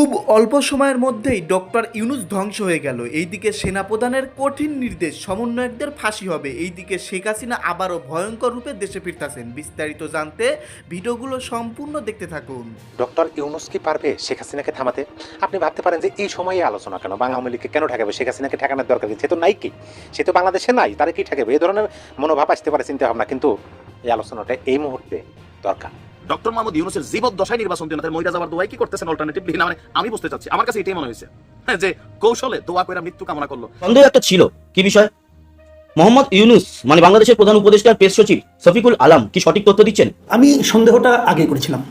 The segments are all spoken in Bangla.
খুব অল্প সময়ের মধ্যেই ডক্টর ইউনুস ধ্বংস হয়ে গেল। এইদিকে সেনাপ্রধানের কঠিন নির্দেশ, সমন্বয়কদের ফাঁসি হবে। এইদিকে শেখ হাসিনা আবারও ভয়ঙ্কর রূপে দেশে ফিরতাছেন। বিস্তারিত জানতে ভিডিওগুলো সম্পূর্ণ দেখতে থাকুন। ডক্টর ইউনুস কি পারবে শেখ হাসিনাকে থামাতে? আপনি ভাবতে পারেন যে এই সময়ে আলোচনা কেন? বাংলা আওয়ামী লীগকে কেন ঠেকাবে? শেখ হাসিনাকে ঠেকানোর দরকার সে তো নাই কি? সে তো বাংলাদেশে নাই, তারা কি ঠেকাবে? এই ধরনের মনোভাব আসতে পারে চিন্তা ভাবনা কিন্তু এই আলোচনাটা এই মুহূর্তে দরকার। ডক্টর মোহাম্মদ ইউনুসের জীবদ্দশায় নির্বাচন দিন তাদের মহিলা যাবার দোয়াই কি করতেছেন অল্টারনেটিভলি না মানে আমি বুঝতে চাচ্ছি। আমার কাছে এটাই মনে হয়েছে। হ্যাঁ, যে কৌশলে দোয়া করে মৃত্যু কামনা করল। সন্দেহ একটা ছিল। কি বিষয়? মোহাম্মদ ইউনুস মানে বাংলাদেশের প্রধান উপদেষ্টার প্রেস সচিব শফিকুল আলম কি সঠিক তথ্য দিচ্ছেন? আমি সন্দেহটা আগে করেছিলাম।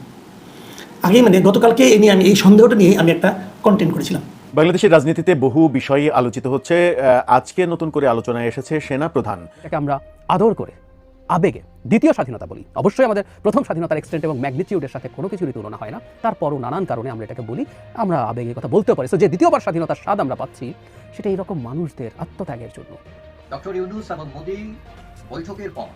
আগে মানে গতকালকে এ নিয়ে আমি এই সন্দেহটা নিয়ে আমি একটা কন্টেন্ট করেছিলাম। বাংলাদেশের রাজনীতিতে বহু বিষয়ে আলোচিত হচ্ছে। আহ, আজকে নতুন করে আলোচনায় এসেছে সেনা প্রধান। আমরা আদর করে। আবেগে। দ্বিতীয় স্বাধীনতা বলি। অবশ্যই আমাদের প্রথম স্বাধীনতার এক্সটেন্ট এবং ম্যাগনিটিউডের সাথে কোনো কিছুরই তুলনা হয় না। তারপরও নানান কারণে আমরা এটাকে বলি, আমরা আবেগের কথা বলতে পারি। সো যে দ্বিতীয়বার স্বাধীনতার স্বাদ আমরা পাচ্ছি, সেটা এরকম মানুষদের আত্মত্যাগের জন্য। ডক্টর ইউনুস এবং মোদী বৈঠকের পর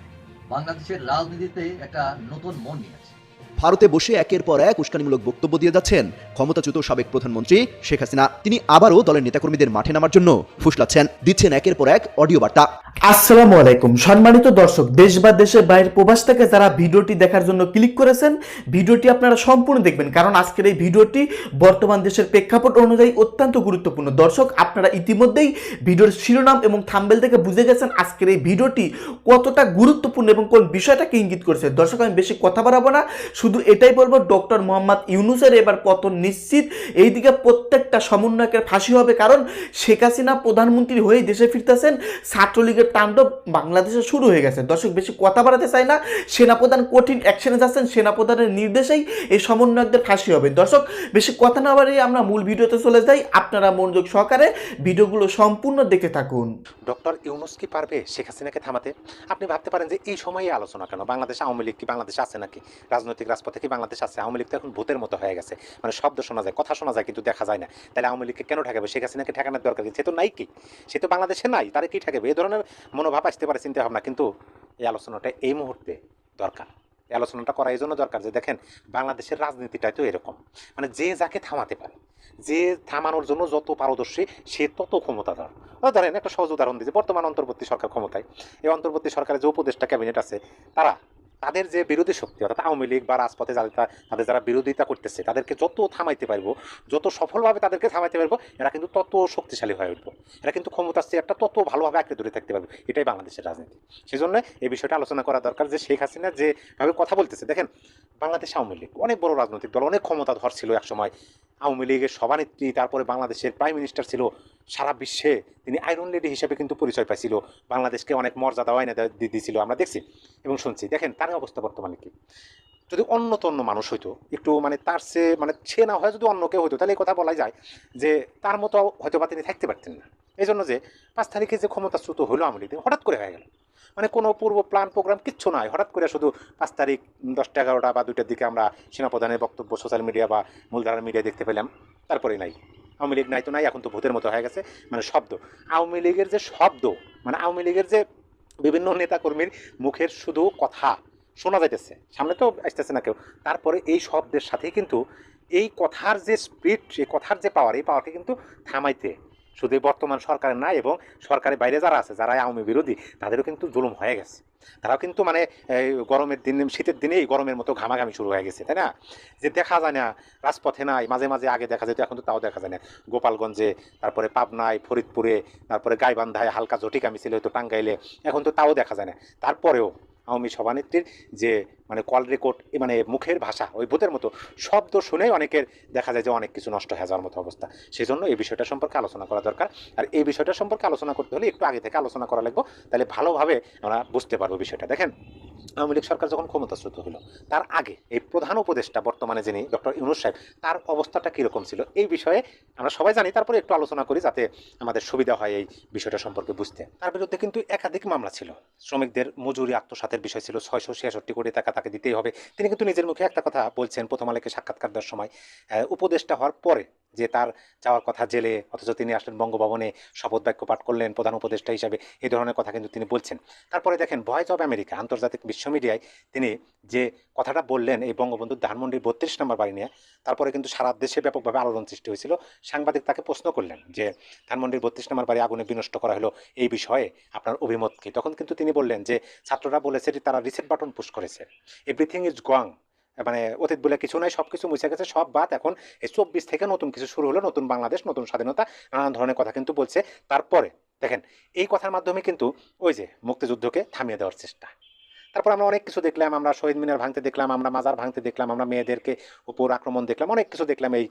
বাংলাদেশের রাজনীতিতে একটা নতুন মন নিয়েছে ভারতে বসে একের পর এক উস্কানিমূলক বক্তব্য দিয়ে যাচ্ছেন ক্ষমতাচ্যুত সাবেক প্রধানমন্ত্রী শেখ হাসিনা। তিনি আবারও দলের নেতাকর্মীদের মাঠে নামার জন্য ফুসলাচ্ছেন, দিচ্ছেন একের পর এক অডিও বার্তা। আসসালামু আলাইকুম। সম্মানিত দর্শক, দেশ বা দেশের বাইরের প্রবাস থেকে যারা ভিডিওটি দেখার জন্য ক্লিক করেছেন, ভিডিওটি আপনারা সম্পূর্ণ দেখবেন, কারণ আজকের এই ভিডিওটি বর্তমান দেশের প্রেক্ষাপট অনুযায়ী অত্যন্ত গুরুত্বপূর্ণ। দর্শক, আপনারা ইতিমধ্যেই ভিডিওর শিরোনাম এবং থাম্বেল থেকে বুঝে গেছেন আজকের এই ভিডিওটি কতটা গুরুত্বপূর্ণ এবং কোন বিষয়টাকে ইঙ্গিত করেছে। দর্শক, আমি বেশি কথা বাড়াবো না, শুধু এটাই বলব, ডক্টর মোহাম্মদ ইউনুসের এবার পতন নিশ্চিত। এইদিকে প্রত্যেকটা সমন্বয়কের ফাঁসি হবে, কারণ শেখ হাসিনা প্রধানমন্ত্রী হয়েই দেশে ফিরতেছেন। ছাত্রলীগের তাণ্ডব বাংলাদেশে শুরু হয়ে গেছে। দর্শক, বেশি কথা বাড়াতে চাই না। সেনাপ্রধান কঠিন অ্যাকশনে যাচ্ছেন, সেনাপ্রধানের নির্দেশেই এই সমন্বয়কদের ফাঁসি হবে। দর্শক, বেশি কথা না বাড়িয়ে আমরা মূল ভিডিওতে চলে যাই। আপনারা মনোযোগ সহকারে ভিডিওগুলো সম্পূর্ণ দেখে থাকুন। ডক্টর ইউনুস কি পারবে শেখ হাসিনাকে থামাতে? আপনি ভাবতে পারেন যে এই সময়ে আলোচনা কেন? বাংলাদেশ আওয়ামী লীগ কি বাংলাদেশ আছে নাকি? রাজনৈতিক রাজপথে কি বাংলাদেশ আছে? আওয়ামী লীগ তো এখন ভূতের মতো হয়ে গেছে। মানে শব্দ শোনা যায়, কথা শোনা যায়, কিন্তু দেখা যায় না। তাহলে আওয়ামী লীগকে কেন ঠেকাবে? শেখ হাসিনাকে ঠেকানোর দরকার সে তো নাই কি? সে তো বাংলাদেশে নাই, তারা কি ঠেকাবে? এই ধরনের মনোভাব আসতে পারে, চিন্তা ভাবনা। কিন্তু এই আলোচনাটা এই মুহূর্তে দরকার। এই আলোচনাটা করা এই জন্য দরকার যে, দেখেন, বাংলাদেশের রাজনীতিটাই তো এরকম। মানে যে যাকে থামাতে পারে, যে থামানোর জন্য যত পারদর্শী, সে তত ক্ষমতাধর। ধরেন, একটা সহজ উদাহরণ দিয়েছে বর্তমান অন্তর্বর্তী সরকার ক্ষমতায়। এই অন্তর্বর্তী সরকারের যে উপদেষ্টা ক্যাবিনেট আছে, তারা তাদের যে বিরোধী শক্তি, অর্থাৎ আওয়ামী লীগ বা রাজপথে যাদের তাদের যারা বিরোধিতা করতেছে, তাদেরকে যত থামাইতে পারব, যত সফলভাবে তাদেরকে থামাইতে পারব, এরা কিন্তু তত শক্তিশালী হয়ে উঠবো। এরা কিন্তু ক্ষমতার চেয়ারটা তত ভালোভাবে আঁকড়ে ধরে থাকতে পারবে। এটাই বাংলাদেশের রাজনীতি। সেই জন্য এই বিষয়টা আলোচনা করা দরকার যে শেখ হাসিনা যেভাবে কথা বলতেছে। দেখেন, বাংলাদেশ আওয়ামী লীগ, অনেক বড় রাজনৈতিক দল, অনেক ক্ষমতাধর ছিল একসময়। আওয়ামী লীগের সভানেত্রী, তারপরে বাংলাদেশের প্রাইম মিনিস্টার ছিল। সারা বিশ্বে তিনি আয়রন লেডি হিসেবে কিন্তু পরিচয় পাইছিল। বাংলাদেশকে অনেক মর্যাদা আয়না দিয়েছিল আমরা দেখছি। এবং শুনছি, দেখেন, তার অবস্থা বর্তমানে কি? যদি অন্য তন্য মানুষ হইতো, একটু মানে তার সে মানে সে না হয় যদি অন্য কেউ হইতো, তাহলে এই কথা বলাই যায় যে তার মতো হয়তো বা তিনি থাকতে পারতেন না। এই জন্য যে পাঁচ তারিখে যে ক্ষমতাচ্যুত হলো আওয়ামী লীগ, হঠাৎ করে হয়ে গেল। মানে কোনো পূর্ব প্ল্যান প্রোগ্রাম কিচ্ছু নাই। হঠাৎ করে শুধু পাঁচ তারিখ, দশটা এগারোটা বা দুইটার দিকে আমরা সেনাপ্রধানের বক্তব্য সোশ্যাল মিডিয়া বা মূলধারার মিডিয়া দেখতে পেলাম। তারপরে নাই। আওয়ামী লীগ নাই তো নাই, এখন তো ভূতের মতো হয়ে গেছে। মানে শব্দ। আওয়ামী লীগের যে শব্দ মানে আওয়ামী লীগের যে বিভিন্ন নেতাকর্মীর মুখের শুধু কথা শোনা যাইতেছে, সামনে তো আসতেছে না কেউ। তারপরে এই শব্দের সাথে কিন্তু এই কথার যে স্পিড এই কথার যে পাওয়ার এই পাওয়ারকে কিন্তু থামাইতে শুধু বর্তমান সরকারের নাই, এবং সরকারের বাইরে যারা আছে, যারা আওয়ামী বিরোধী, তাদেরও কিন্তু জুলুম হয়ে গেছে। তারাও কিন্তু মানে গরমের দিন, শীতের দিনেই গরমের মতো ঘামাঘামি শুরু হয়ে গেছে, তাই না? যে দেখা যায় না, রাজপথে নাই, মাঝে মাঝে আগে দেখা যেত, এখন তো তাও দেখা যায় না। গোপালগঞ্জে, তারপরে পাবনায়, ফরিদপুরে, তারপরে গাইবান্ধায় হালকা ঝটিকা মিছিল হয়তো টাঙ্গাইলে, এখন তো তাও দেখা যায় না। তারপরেও আওয়ামী সভানেত্রীর যে মানে কল রেকর্ড মানে মুখের ভাষা ওই ভূতের মতো শব্দ শুনেই অনেকের দেখা যায় যে অনেক কিছু নষ্ট হয়ে যাওয়ার মতো অবস্থা। সেই জন্য এই বিষয়টা সম্পর্কে আলোচনা করা দরকার। আর এই বিষয়টা সম্পর্কে আলোচনা করতে হলে একটু আগে থেকে আলোচনা করা লাগবে। তাহলে ভালোভাবে আমরা বুঝতে পারব বিষয়টা। দেখেন আওয়ামী লীগ সরকার যখন ক্ষমতাচ্যুত হলো, তার আগে এই প্রধান উপদেষ্টা বর্তমানে যিনি, ডক্টর ইউনুস সাহেব, তার অবস্থাটা কীরকম ছিল? এই বিষয়ে আমরা সবাই জানি, তারপরে একটু আলোচনা করি যাতে আমাদের সুবিধা হয় এই বিষয়টা সম্পর্কে বুঝতে। তার বিরুদ্ধে কিন্তু একাধিক মামলা ছিল। শ্রমিকদের মজুরি আত্মসাতের বিষয় ছিল, ছয়শো ছিয়াষট্টি কোটি টাকা তাকে দিতেই হবে। তিনি কিন্তু নিজের মুখে একটা কথা বলছেন প্রথম আলোকে সাক্ষাৎকার দেওয়ার সময়। উপদেষ্টা হওয়ার পরে যে তার যাওয়ার কথা জেলে, অথচ তিনি আসলেন বঙ্গভবনে, শপথ বাক্য পাঠ করলেন প্রধান উপদেষ্টা হিসাবে এই ধরনের কথা কিন্তু তিনি বলছেন। তারপরে দেখেন, ভয়েস অব আমেরিকা, আন্তর্জাতিক বিশ্ব মিডিয়ায় তিনি যে কথাটা বললেন এই বঙ্গবন্ধু ধানমন্ডির বত্রিশ নম্বর বাড়ি নিয়ে, তারপরে কিন্তু সারা দেশে ব্যাপকভাবে আলোড়ন সৃষ্টি হয়েছিল। সাংবাদিক তাকে প্রশ্ন করলেন যে, ধানমন্ডির বত্রিশ নম্বর বাড়ি আগুনে বিনষ্ট করা হলো এই বিষয়ে আপনার অভিমত কি? তখন কিন্তু তিনি বললেন যে, ছাত্ররা বলেছে যে তারা রিসেট বাটন পুশ করেছে। এভরিথিং ইজ গোয়াং মানে অতীত বলে কিছু নাই সব কিছু মুছে গেছে, সব বাদ। এখন এই চব্বিশ থেকে নতুন কিছু শুরু হলো, নতুন বাংলাদেশ, নতুন স্বাধীনতা, নানান ধরনের কথা কিন্তু বলছে। তারপরে, দেখেন, এই কথার মাধ্যমে কিন্তু ওই যে মুক্তিযুদ্ধকে থামিয়ে দেওয়ার চেষ্টা। তারপর আমরা অনেক কিছু দেখলাম, আমরা শহীদ মিনার ভাঙতে দেখলাম, আমরা মাজার ভাঙতে দেখলাম, আমরা মেয়েদেরকে উপর আক্রমণ দেখলাম, অনেক কিছু দেখলাম এই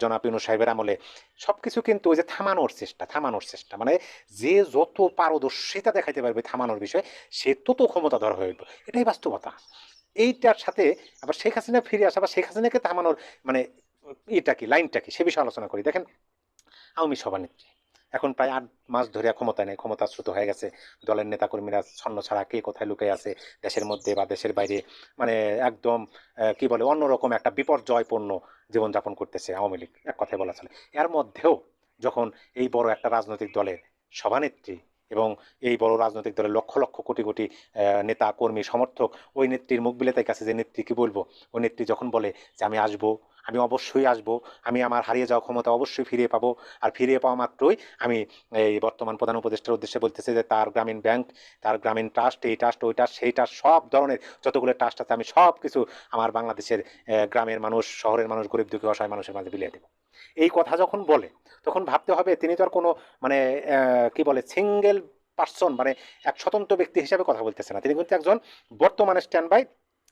জনাব সাহেবের আমলে। সব কিছু কিন্তু ওই যে থামানোর চেষ্টা থামানোর চেষ্টা মানে যে যত পারদর্শিতা দেখাইতে পারবে থামানোর বিষয়ে, সে তত ক্ষমতাধর হয়ে উঠবে। এটাই বাস্তবতা। এইটার সাথে আবার শেখ হাসিনা ফিরে আসা বা শেখ হাসিনাকে থামানোর মানে এটা কি, লাইনটা কি, সে বিষয়ে আলোচনা করি। দেখেন, আওয়ামী সভানেত্রী। এখন প্রায় আট মাস ধরে ক্ষমতা নেই ক্ষমতাশ্রুত হয়ে গেছে। দলের নেতাকর্মীরা ছন্ন ছাড়া কে কোথায় লুকে আছে দেশের মধ্যে বা দেশের বাইরে? মানে একদম কি বলে, অন্যরকম একটা বিপর্যয়পূর্ণ জীবনযাপন করতেছে আওয়ামী লীগ, এক কথায় বলা চলে। এর মধ্যেও যখন এই বড় একটা রাজনৈতিক দলের সভানেত্রী এবং এই বড় রাজনৈতিক দলের লক্ষ লক্ষ কোটি কোটি নেতা, কর্মী, সমর্থক ওই নেত্রীর মুখ বিলাতের কাছে যে নেত্রী কি বলব? ওই নেত্রী যখন বলে যে আমি আসব, আমি অবশ্যই আসব, আমি আমার হারিয়ে যাওয়া ক্ষমতা অবশ্যই ফিরিয়ে পাবো, আর ফিরিয়ে পাওয়া মাত্রই আমি এই বর্তমান প্রধান উপদেষ্টার উদ্দেশ্যে বলতেছে যে তার গ্রামীণ ব্যাংক, তার গ্রামীণ ট্রাস্ট, এই ট্রাস্ট, ওই ট্রাস্ট, সেই ট্রাস্ট, সব ধরনের যতগুলো ট্রাস্ট আছে আমি সব কিছু আমার বাংলাদেশের গ্রামের মানুষ, শহরের মানুষ, গরিব দুঃখী, অসহায় মানুষের মাঝে বিলিয়ে দেবো। এই কথা যখন বলে, তখন ভাবতে হবে তিনি তো আর কোনো মানে কি বলে সিঙ্গেল পার্সন মানে এক স্বতন্ত্র ব্যক্তি হিসাবে কথা বলতেছে না। তিনি কিন্তু একজন বর্তমানে স্ট্যান্ড বাই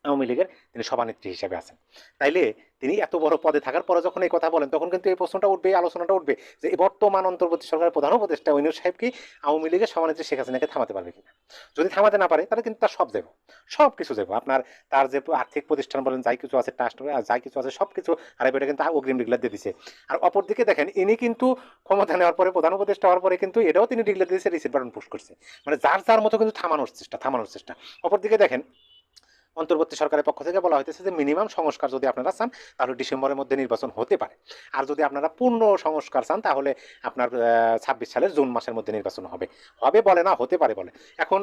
আওয়ামী লীগের তিনি সভানেত্রী হিসেবে আছেন। তাইলে তিনি এত বড় পদে থাকার পরে যখন এই কথা বলেন, তখন কিন্তু এই প্রশ্নটা উঠবে আলোচনাটা উঠবে যে বর্তমান অন্তর্বর্তী সরকারের প্রধান উপদেষ্টা ওইনুর সাহেব কি আওয়ামী লীগের সভানেত্রী শেখ হাসিনাকে থামাতে পারবে কিনা? যদি থামাতে না পারে, তাহলে কিন্তু তার সব যাবে সব কিছু যাবে আপনার তার যে আর্থিক প্রতিষ্ঠান বলেন যাই কিছু আছে ট্রাস্ট যাই কিছু আছে সব কিছু, আর এটা কিন্তু অগ্রিম ডিগ্লার দিয়ে দিছে। আর অপরদিকে দেখেন, ইনি কিন্তু ক্ষমতা নেওয়ার পরে, প্রধান উপদেষ্টা হওয়ার পরে কিন্তু এটাও তিনি ডিগ্লার দিয়েছে রিসিট বাটন পুশ করছে। মানে যার যার মতো কিন্তু থামানোর চেষ্টা থামানোর চেষ্টা। অপরদিকে দেখেন অন্তর্বর্তী সরকারের পক্ষ থেকে বলা হইতেছে যে মিনিমাম সংস্কার যদি আপনারা চান, তাহলে ডিসেম্বরের মধ্যে নির্বাচন হতে পারে। আর যদি আপনারা পূর্ণ সংস্কার চান, তাহলে আপনার ছাব্বিশ সালের জুন মাসের মধ্যে নির্বাচন হবে। হবে বলে না, হতে পারে বলে। এখন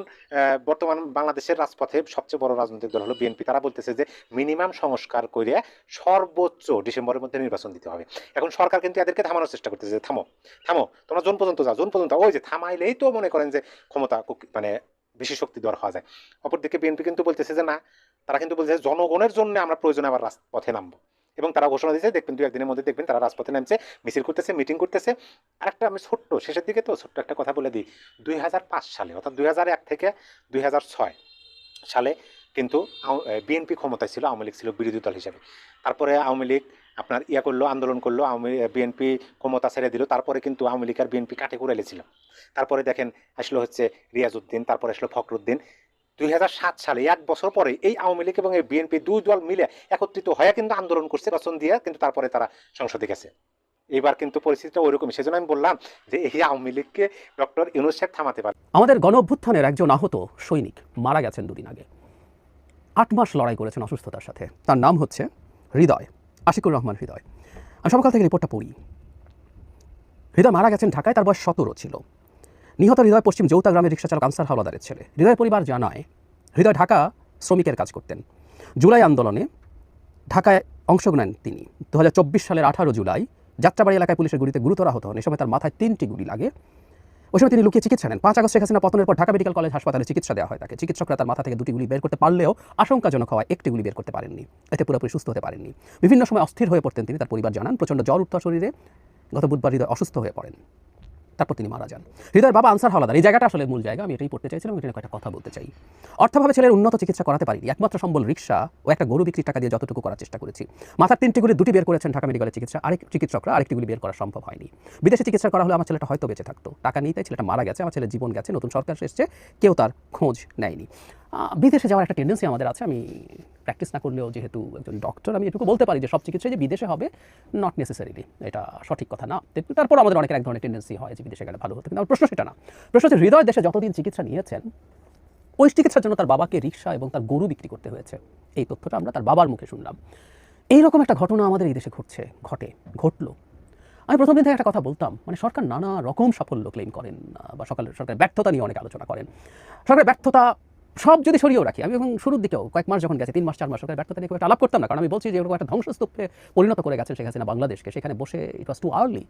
বর্তমান বাংলাদেশের রাজপথে সবচেয়ে বড় রাজনৈতিক দল হলো বিএনপি। তারা বলতেছে যে মিনিমাম সংস্কার করে সর্বোচ্চ ডিসেম্বরের মধ্যে নির্বাচন দিতে হবে। এখন সরকার কিন্তু এদেরকে থামানোর চেষ্টা করতেছে থামো থামো, তোমরা জোন পর্যন্ত যাও, জোন পর্যন্ত ওই যে থামাইলেই তো মনে করেন যে ক্ষমতা মানে বেশি শক্তি দেওয়ার হওয়া যায়। অপরদিকে বিএনপি কিন্তু বলতেছে যে, না, তারা কিন্তু বলছে জনগণের জন্য আমরা প্রয়োজনে আবার রাজপথে নামবো। এবং তারা ঘোষণা দিয়েছে, দেখবেন দু একদিনের মধ্যে দেখবেন তারা রাজপথে নামছে, মিছিল করতেছে মিটিং করতেছে। আর একটা আমি ছোট্ট, শেষের দিকে তো ছোট্ট একটা কথা বলে দিই। দুই হাজার পাঁচ সালে, অর্থাৎ দুই থেকে দুই হাজার ছয় সালে কিন্তু বিএনপি ক্ষমতায় ছিল, আওয়ামী লীগ ছিল বিরোধী দল হিসেবে। তারপরে আওয়ামী লীগ আপনার ইয়া করল, আন্দোলন করল বিএনপি ক্ষমতা ছেড়ে দিল, তারপরে কিন্তু আওয়ামী লীগ আর বিএনপি কাটে কুড়াইলেছিল তারপরে দেখেন আসলো হচ্ছে রিয়াজউদ্দিন, তারপরে আসলো ফখরুদ্দিন। দুই হাজার সাত সালে, এক বছর পরে এই আওয়ামী লীগ এবং এই বিএনপি দুই দল মিলে একত্রিত হয়ে কিন্তু আন্দোলন করছে, রচন দিয়ে কিন্তু তারপরে তারা সংসদে গেছে। এবার কিন্তু পরিস্থিতিটা ওইরকমই, সেজন্য আমি বললাম যে এই আওয়ামী লীগকে ডক্টর ইউনুস সাহেব থামাতে পারে। আমাদের গণ অভ্যুত্থানের একজন আহত সৈনিক মারা গেছেন দুদিন আগে। আট মাস লড়াই করেছেন অসুস্থতার সাথে। তার নাম হচ্ছে হৃদয়। আশিকুর রহমান হৃদয়। আমি সকাল থেকে রিপোর্টটা পড়ি। হৃদয় মারা গেছেন ঢাকায়, তার বয়স সতেরো ছিল। নিহত হৃদয় পশ্চিম যৌতা গ্রামের রিক্সা চালক আনসার হাওলাদারের ছেলে। হৃদয় পরিবার জানায়, হৃদয় ঢাকা শ্রমিকের কাজ করতেন। জুলাই আন্দোলনে ঢাকায় অংশ নেন তিনি। দু হাজার চব্বিশ সালের আঠারো জুলাই যাত্রাবাড়ি এলাকায় পুলিশের গুলিতে গুরুতর আহত হন। এ সময় তার মাথায় তিনটি গুলি লাগে। ওই সময় তিনি লুকিয়ে চিকিৎসা নেন। পাঁচ আগস্ট শেখ হাসিনা পতনের পর ঢাকা মেডিকেল কলেজ হাসপাতালে চিকিৎসা দেওয়া হয় তাকে। চিকিৎসকরা তার মাথা থেকে দুটি গুলি বের করতে পারলেও আশঙ্কাজনক হওয়ায় একটি গুলি বের করতে পারেননি। এতে পুরোপুরি সুস্থ হতে পারেননি। বিভিন্ন সময় অস্থির হয়ে পড়তেন তিনি। তার পরিবার জানান, প্রচণ্ড জ্বর উত্তর শরীরে। গত বুধবার হৃদয় অসুস্থ হয়ে পড়েন। তারপর তিনি মারা যান। হৃদয়ের বাবা আনসার হাওলাদার। এই জায়গাটা আসলে মূল জায়গা। আমি এটাই পড়তে চাইছিলাম এটা কয়েকটা কথা বলতে চাই। অর্থভাবে ছেলের উন্নত চিকিৎসা করাতে পারিনি। একমাত্র সম্বল রিক্সা ও একটা গরু বিক্রির টাকা দিয়ে যতটুকু করার চেষ্টা করেছি। মাথার তিনটি গুলি দুটি বের করেছেন ঢাকা মেডিকেলের চিকিৎসা। আরেক চিকিৎসকরা আরেকটি গুলি বের করা সম্ভব হয়নি। বিদেশে চিকিৎসা করা হলে আমার ছেলেটা হয়তো বেঁচে থাকতো। টাকা নিয়ে তাই ছেলেটা মারা গেছে। আমার ছেলের জীবন গেছে। নতুন সরকার এসছে। কেউ তার খোঁজ নেয়নি। বিদেশে যাওয়ার একটা টেন্ডেন্সি আমাদের আছে। আমি প্র্যাকটিস না করলেও যেহেতু একজন ডক্টর আমি এটুকু বলতে পারি যে সব চিকিৎসা যে বিদেশে হবে নট নেসেসারিলি এটা সঠিক কথা না। তারপর আমাদের অনেকের এক ধরনের টেন্ডেন্সি হয় যে বিদেশে গেলে ভালো হতো, কিন্তু আমার প্রশ্ন সেটা না। প্রশ্ন হচ্ছে হৃদয় দেশে যতদিন চিকিৎসা নিয়েছেন, ওই চিকিৎসার জন্য তার বাবাকে রিক্সা এবং তার গরু বিক্রি করতে হয়েছে। এই তথ্যটা আমরা তার বাবার মুখে শুনলাম। এইরকম একটা ঘটনা আমাদের এই দেশে ঘটছে, ঘটে, ঘটলো। আমি প্রথম দিন থেকে একটা কথা বলতাম মানে সরকার নানা রকম সাফল্য ক্লেম করেন বা সকাল সরকার ব্যর্থতা নিয়ে অনেক আলোচনা করেন। সরকারের ব্যর্থতা সব যদি সরিয়েও রাখি, আমি এবং শুরুর দিকেও কয়েক মাস যখন গেছে, তিন মাস, চার মাস সরকার ব্যর্থতা নিয়ে খুব একটা আলাপ করতাম না, কারণ আমি বলছি যে এরকম একটা ধ্বংসস্তূপে পরিণত করে গেছেন শেখ হাসিনা বাংলাদেশকে, সেখানে বসে ইট ওয়াজ টু আর্লি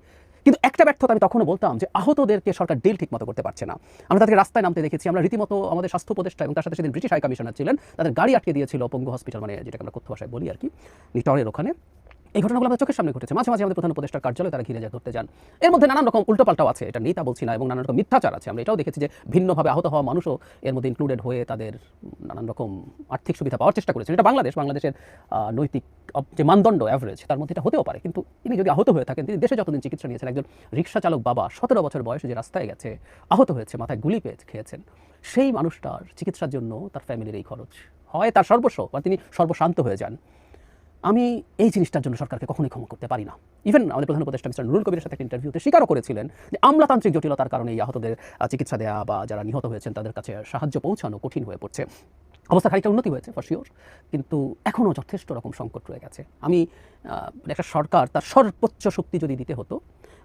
কিন্তু একটা ব্যর্থতা আমি তখনও বলতাম যে আহতদেরকে সরকার ডিল ঠিক মতো করতে পারছে না। আমরা তাদেরকে রাস্তায় নামতে দেখেছি, আমরা রীতিমতো আমাদের স্বাস্থ্য উপদেষ্টা এবং তার সাথে সেদিন ব্রিটিশ হাই কমিশনার ছিলেন, তাদের গাড়ি আটকে দিয়েছিল পঙ্গু হসপিটাল মানে যেটাকে আমরা কথ্য ভাষায় বলি আর কি, নিটরের ওখানে। এই ঘটনাগুলো আমাদের চোখের সামনে ঘটেছে। মাঝে মাঝে আমাদের প্রধান উপদেষ্টার কার্যালয়ে তারা ঘিরে ধরতে যান। এর মধ্যে নানান রকম উল্টোপাল্টাও আছে, এটা নেই তা বলছি না, এবং নানান রকম মিথ্যাচার আছে। আমরা এটাও দেখেছি যে ভিন্নভাবে আহত হওয়া মানুষও এর মধ্যে ইনক্লুডেড হয়ে তাদের নানান রকম আর্থিক সুবিধা পাওয়ার চেষ্টা করেছেন। এটা বাংলাদেশ, বাংলাদেশের নৈতিক যে মানদণ্ড অ্যাভারেজ তার মধ্যে এটা হতেও পারে। কিন্তু তিনি যদি আহত হয়ে থাকেন, তিনি দেশে যতদিন চিকিৎসা নিয়েছেন, একজন রিক্সা চালক বাবা, সতেরো বছর বয়সে যে রাস্তায় গেছে, আহত হয়েছে, মাথায় গুলি পেয়ে খেয়েছেন, সেই মানুষটার চিকিৎসার জন্য তার ফ্যামিলির এই খরচ হয়, তার সর্বস্ব, বা তিনি সর্বশান্ত হয়ে যান। আমি এই জিনিসটার জন্য সরকারকে কখনোই ক্ষমা করতে পারি না। ইভেন আমাদের প্রধান উপদেষ্টা মিস্টার নুরুল কবিরের সাথে একটা ইন্টারভিউতে স্বীকারও করেছিলেন যে আমলাতান্ত্রিক জটিলতার কারণে এই আহতদের চিকিৎসা দেওয়া বা যারা নিহত হয়েছেন তাদের কাছে সাহায্য পৌঁছানো কঠিন হয়ে পড়ছে। অবস্থা খানিকটা উন্নতি হয়েছে ফর শিওর কিন্তু এখনও যথেষ্ট রকম সংকট রয়ে গেছে। আমি আহ, একটা সরকার তার সর্বোচ্চ শক্তি যদি দিতে হতো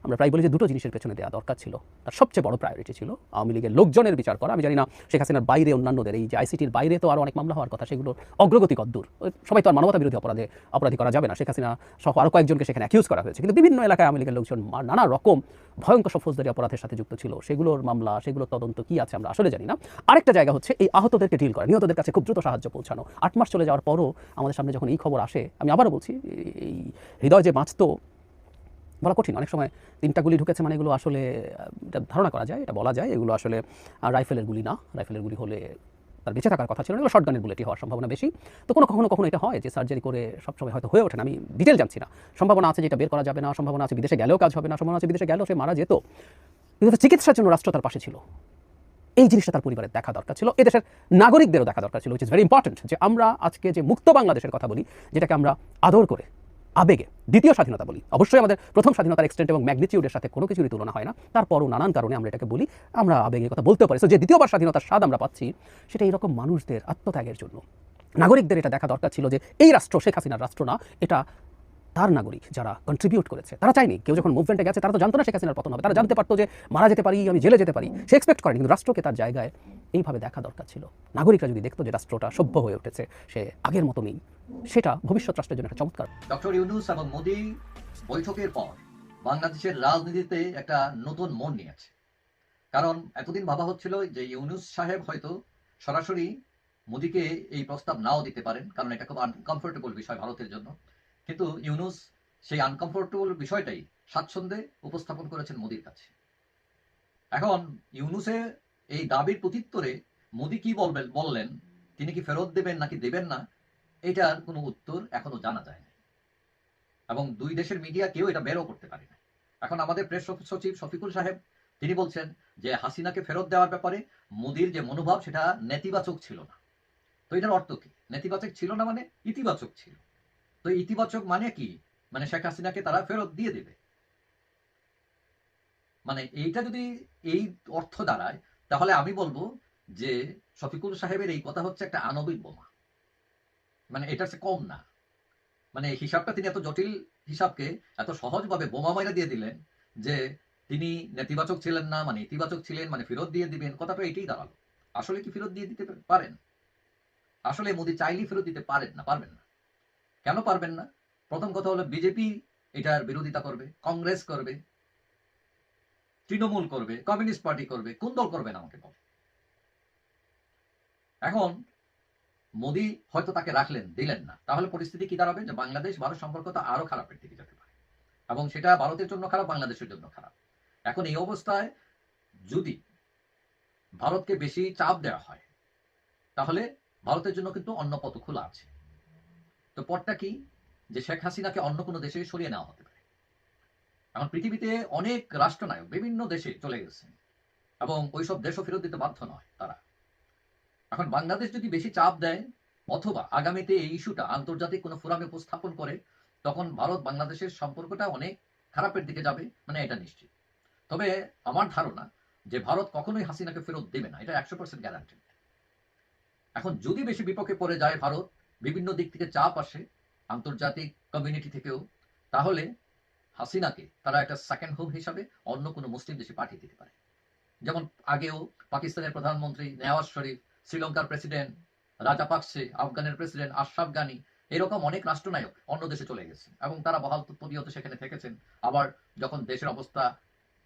আমরা প্রায় বলি যে দুটো জিনিসের পেছনে দেওয়া দরকার ছিল। তার সবচেয়ে বড় প্রায়োরিটি ছিল আওয়ামী লীগের লোকজনের বিচার করা। আমি জানি না, শেখ হাসিনার বাইরে অন্যান্যদের, এই যে আইসিটির বাইরে তো আরও অনেক মামলা হওয়ার কথা, সেগুলোর অগ্রগতি কদ্দূর সবাই তো আর মানবতা বিরোধী অপরাধে, অপরাধী করা যাবে না। শেখ হাসিনা সহ আরও কয়েকজনকে সেখানে অ্যাকিউজ করা হয়েছে। কিন্তু বিভিন্ন এলাকায় আওয়ামী লীগের লোকজন নানা রকম ভয়ঙ্কর সব ফৌজদারি অপরাধের সাথে যুক্ত ছিল। সেগুলোর মামলা, সেগুলোর তদন্ত কি আছে আমরা আসলে জানি না। আরেকটা জায়গা হচ্ছে এই আহতদেরকে ডিল করা, নিহতদের কাছে খুব দ্রুত সাহায্য পৌঁছানো। আট মাস চলে যাওয়ার পরও আমাদের সামনে যখন এই খবর আসে, আমি আবারও বলছি, এই হৃদয় যে বাঁচত বলা কঠিন। অনেক সময় তিনটা গুলি ঢুকেছে মানে এগুলো আসলে, এটা ধারণা করা যায়, এটা বলা যায়। এগুলো আসলে রাইফেলের গুলি না। রাইফেলের গুলি হলে তার বেঁচে থাকার কথা ছিল এগুলো শর্টগানের বুলেটই হওয়ার সম্ভাবনা বেশি। তো কোনো কখনো কখনো এটা হয় যে সার্জারি করে সবসময় হয়তো হয়ে ওঠে না। আমি ডিটেল জানছি না। সম্ভাবনা আছে যেটা বের করা যাবে না। সম্ভাবনা আছে বিদেশে গেলেও কাজ হবে না। সম্ভাবনা আছে বিদেশে গেলেও সে মারা যেত। কিন্তু চিকিৎসার জন্য রাষ্ট্র তার পাশে ছিল। এই জিনিসটা তার পরিবারের দেখা দরকার ছিল। এই দেশের নাগরিকদেরও দেখা দরকার ছিল উইচ ইজ ভেরি ইম্পর্টেন্ট যে আমরা আজকে যে মুক্ত বাংলাদেশের কথা বলি, যেটাকে আমরা আদর করে আবেগে। দ্বিতীয় স্বাধীনতা বলি। অবশ্যই আমাদের প্রথম স্বাধীনতার এক্সটেন্ট এবং ম্যাগনিটিউডের সাথে কোনো কিছুরই তুলনা হয় না। তারপরও নানান কারণে আমরা এটাকে বলি, আমরা আবেগের কথা বলতে পারি। সো যে দ্বিতীয়বার স্বাধীনতার স্বাদ আমরা পাচ্ছি, সেটা এইরকম মানুষদের আত্মত্যাগের জন্য। নাগরিকদের এটা দেখা দরকার ছিল যে, এই রাষ্ট্র শেখ হাসিনার রাষ্ট্র না, এটা তার নাগরিক যারা কন্ট্রিবিউট করেছে, তারা চায়নি, কেউ যখন মুভমেন্টে গেছে, তারা তো জানতো না শেখ হাসিনার পতন হবে। তারা জানতে পারতো যে মারা যেতে পারি, আমি জেলে যেতে পারি, সে এক্সপেক্ট করেনি, কিন্তু রাষ্ট্রকে তার জায়গায় এইভাবে দেখা দরকার ছিল। নাগরিকরা যদি দেখতো যে রাষ্ট্রটা সভ্য হয়ে উঠেছে, সে আগের মতো নেই সেটা ভবিষ্যৎ রাষ্ট্রের জন্য একটা চমৎকার। ডক্টর ইউনুস এবং মোদি বৈঠকের পর বাংলাদেশের রাজনীতিতে একটা নতুন মন নিয়েছে। কারণ এতদিন ভাবা হচ্ছিল যে ইউনুস সাহেব হয়তো সরাসরি মোদিকে এই প্রস্তাব নাও দিতে পারেন, কারণ এটা খুব আনকমফোর্টেবল বিষয় ভারতের জন্য। কিন্তু ইউনুস সেই আনকমফোর্টেবল বিষয়টাই স্বাচ্ছন্দ্যে উপস্থাপন করেছেন মোদির কাছে। এখন ইউনুসের এই দাবির প্রত্যুত্তরে মোদি কি বলবেন, বললেন, তিনি কি ফেরত দেবেন নাকি দেবেন না, এটার কোনো উত্তর এখনও জানা যায় না এবং দুই দেশের মিডিয়া কেউ এটা বেরো করতে পারে না এখন আমাদের প্রেস সচিব শফিকুল সাহেব, তিনি বলছেন যে হাসিনাকে ফেরত দেওয়ার ব্যাপারে মোদির যে মনোভাব, সেটা নেতিবাচক ছিল না। তো এটার অর্থ কি? নেতিবাচক ছিল না মানে ইতিবাচক ছিল। তো ইতিবাচক মানে কি? মানে শেখ হাসিনাকে তারা ফেরত দিয়ে দেবে। মানে এইটা যদি এই অর্থ দাঁড়ায়, তাহলে আমি বলব যে শফিকুল সাহেবের এই কথা হচ্ছে একটা আণবিক বোমা। মানে এটার চেয়ে কম না। মানে হিসাবটা তিনি এত জটিল হিসাবকে এত সহজভাবে বোমা মাইরা দিয়ে দিলেন যে তিনি নেতিবাচক ছিলেন না মানে ইতিবাচক ছিলেন মানে ফেরত দিয়ে দিবেন কথাটা এটাই দাঁড়াল। আসলে কি ফেরত দিয়ে দিতে পারেন? আসলে মোদি চাইলেই ফেরত দিতে পারেন না, পারবেন না। কেন পারবেন না? প্রথম কথা হলো বিজেপি এটার বিরোধিতা করবে, কংগ্রেস করবে, তৃণমূল করবে, কমিউনিস্ট পার্টি করবে, কোন দল করবে না আমাকে বল। এখন মোদি হয়তো তাকে রাখলেন, দিলেন না। তাহলে পরিস্থিতি কি দাঁড়াবে? যে বাংলাদেশ, ভারত সম্পর্ক তো আরও খারাপের দিকে যেতে পারে। এবং সেটা ভারতের জন্য খারাপ, বাংলাদেশের জন্য খারাপ। এখন এই অবস্থায় যদি ভারতকে বেশি চাপ দেওয়া হয়, তাহলে ভারতের জন্য কিন্তু অন্য পথ খোলা আছে। তো পরটা কি? যে শেখ হাসিনাকে অন্য কোনো দেশে সরিয়ে নেওয়া হতে পারে। এখন পৃথিবীতে অনেক রাষ্ট্রনায়ক বিভিন্ন দেশে চলে গেছেন এবং ওইসব দেশও ফেরত দিতে বাধ্য নয় তারা। এখন বাংলাদেশ যদি বেশি চাপ দেয় অথবা আগামীতে এই ইস্যুটা আন্তর্জাতিক কোনো ফোরামে উপস্থাপন করে, তখন ভারত বাংলাদেশের সম্পর্কটা অনেক খারাপের দিকে যাবে মানে এটা নিশ্চিত। তবে আমার ধারণা যে ভারত কখনোই হাসিনাকে ফেরত দেবে না, এটা একশো পার্সেন্ট গ্যারান্টেড এখন যদি বেশি বিপক্ষে পড়ে যায় ভারত বিভিন্ন দিক থেকে চাপ আসে আন্তর্জাতিক কমিউনিটি থেকেও, তাহলে হাসিনাকে তারা একটা সেকেন্ড হোম হিসাবে অন্য কোনো মুসলিম দেশে পাঠিয়ে দিতে পারে। যেমন আগেও পাকিস্তানের প্রধানমন্ত্রী নেওয়াজ শরীফ, শ্রীলঙ্কার প্রেসিডেন্ট রাজাপাকসে আফগানের প্রেসিডেন্ট আশরাফ গানি, এরকম অনেক রাষ্ট্রনায়ক অন্য দেশে চলে গেছে এবং তারা বহাল তৎপরীয়ত সেখানে থেকেছেন। আবার যখন দেশের অবস্থা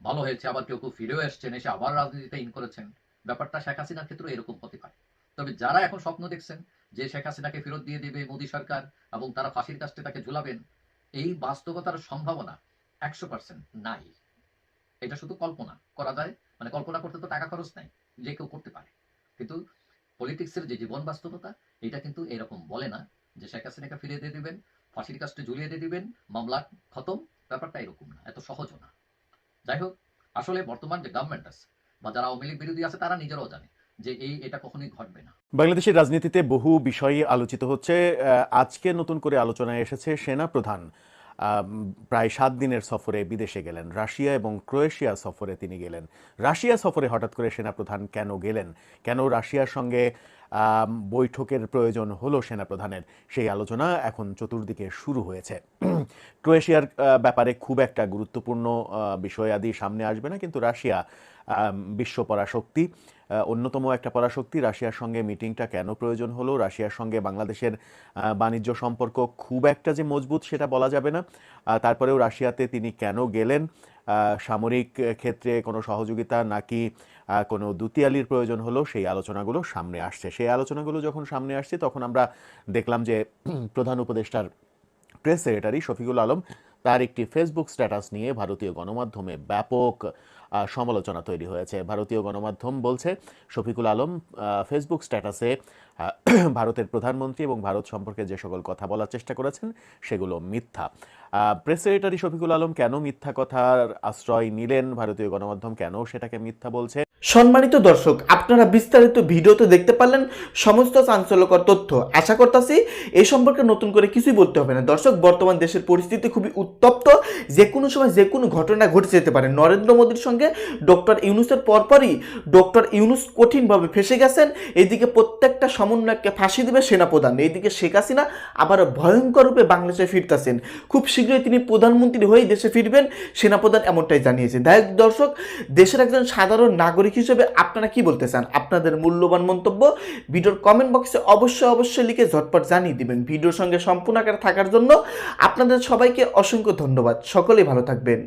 ভালো হয়েছে, আবার কেউ কেউ ফিরেও এসছেন, এসে আবার রাজনীতিতে ইন করেছেন। ব্যাপারটা শেখ হাসিনার ক্ষেত্রে এরকম হতে পারে। তবে যারা এখন স্বপ্ন দেখছেন যে শেখ হাসিনাকে ফেরত দিয়ে দেবে মোদী সরকার এবং তারা ফাঁসির কাছে তাকে ঝুলাবেন, এই বাস্তবতার সম্ভাবনা একশো পার্সেন্ট নাই। এটা শুধু কল্পনা করা যায় মানে কল্পনা করতে তো টাকা খরচ নাই, যে কেউ করতে পারে। কিন্তু পলিটিক্সের যে জীবন বাস্তবতা, এটা কিন্তু এরকম বলে না যে শেখ হাসিনাকে ফিরিয়ে দিয়ে দিবেন, ফাঁসির কাজটা ঝুলিয়ে দিয়ে দিবেন, মামলা খতম, ব্যাপারটা এরকম না, এত সহজও না। যাই হোক, আসলে বর্তমান যে গভর্নমেন্ট আছে, বা যারা আওয়ামী লীগ বিরোধী আছে, তারা নিজেরাও জানে যে এই এটা কখনোই ঘটবে না। বাংলাদেশের রাজনীতিতে বহু বিষয়ে আলোচিত হচ্ছে। আজকে নতুন করে আলোচনায় এসেছে সেনা প্রধান। প্রায় সাত দিনের সফরে বিদেশে গেলেন। রাশিয়া এবং ক্রোয়েশিয়া সফরে তিনি গেলেন। রাশিয়া সফরে হঠাৎ করে সেনাপ্রধান কেন গেলেন? কেন রাশিয়ার সঙ্গে বৈঠকের প্রয়োজন হলো সেনাপ্রধানের। সেই আলোচনা এখন চতুর্দিকে শুরু হয়েছে। ক্রোয়েশিয়ার ব্যাপারে খুব একটা গুরুত্বপূর্ণ বিষয়াদি সামনে আসবে না, কিন্তু রাশিয়া বিশ্ব পরাশক্তি অন্যতম একটা পরাশক্তি, রাশিয়ার সঙ্গে মিটিংটা কেন প্রয়োজন হলো? রাশিয়ার সঙ্গে বাংলাদেশের বাণিজ্য সম্পর্ক খুব একটা যে মজবুত সেটা বলা যাবে না। তারপরেও রাশিয়াতে তিনি কেন গেলেন? সামরিক ক্ষেত্রে কোনো সহযোগিতা নাকি কোনো দুতিয়ালির প্রয়োজন হলো সেই আলোচনাগুলো সামনে আসছে। সেই আলোচনাগুলো যখন সামনে আসছে, তখন আমরা দেখলাম যে প্রধান উপদেষ্টার প্রেস সেক্রেটারি শফিকুল আলম তার একটি ফেসবুক স্ট্যাটাস নিয়ে ভারতীয় গণমাধ্যমে ব্যাপক সমালোচনা তৈরি হয়েছে। ভারতীয় গণমাধ্যম বলছে, শফিকুল আলম ফেসবুক স্ট্যাটাসে ভারতের প্রধানমন্ত্রী এবং ভারত সম্পর্কে যে সকল কথা বলার চেষ্টা করেছেন, সেগুলো মিথ্যা। প্রেস সেক্রেটারি শফিকুল আলম কেন মিথ্যা কথার আশ্রয় নিলেন? ভারতীয় গণমাধ্যম কেন সেটাকে মিথ্যা বলছে? সম্মানিত দর্শক, আপনারা বিস্তারিত ভিডিওতে দেখতে পারলেন সমস্ত চাঞ্চল্যকর তথ্য। আশা করতেছি এই সম্পর্কে নতুন করে কিছুই বলতে হবে না। দর্শক, বর্তমান দেশের পরিস্থিতি খুবই উত্তপ্ত। যে কোনো সময় যে কোনো ঘটনা ঘটে যেতে পারে। নরেন্দ্র মোদীর সঙ্গে ডক্টর ইউনুসের পরপরই ডক্টর ইউনুস কঠিনভাবে ফেসে গেছেন। এদিকে প্রত্যেকটা সমন্বয়কে ফাঁসি দেবে সেনাপ্রধান। এইদিকে শেখ হাসিনা আবার ভয়ঙ্কর রূপে বাংলাদেশে ফিরতেছেন। খুব শীঘ্রই তিনি প্রধানমন্ত্রী হয়েই দেশে ফিরবেন, সেনাপ্রধান এমনটাই জানিয়েছে তাই দর্শক, দেশের একজন সাধারণ নাগরিক হিসেবে আপনারা কি বলতে চান? আপনাদের মূল্যবান মন্তব্য ভিডিওর কমেন্ট বক্সে অবশ্যই অবশ্যই লিখে ঝটপট জানিয়ে দিবেন। ভিডিওর সঙ্গে সম্পূর্ণ আকারে থাকার জন্য আপনাদের সবাইকে অসংখ্য ধন্যবাদ। সকলেই ভালো থাকবেন।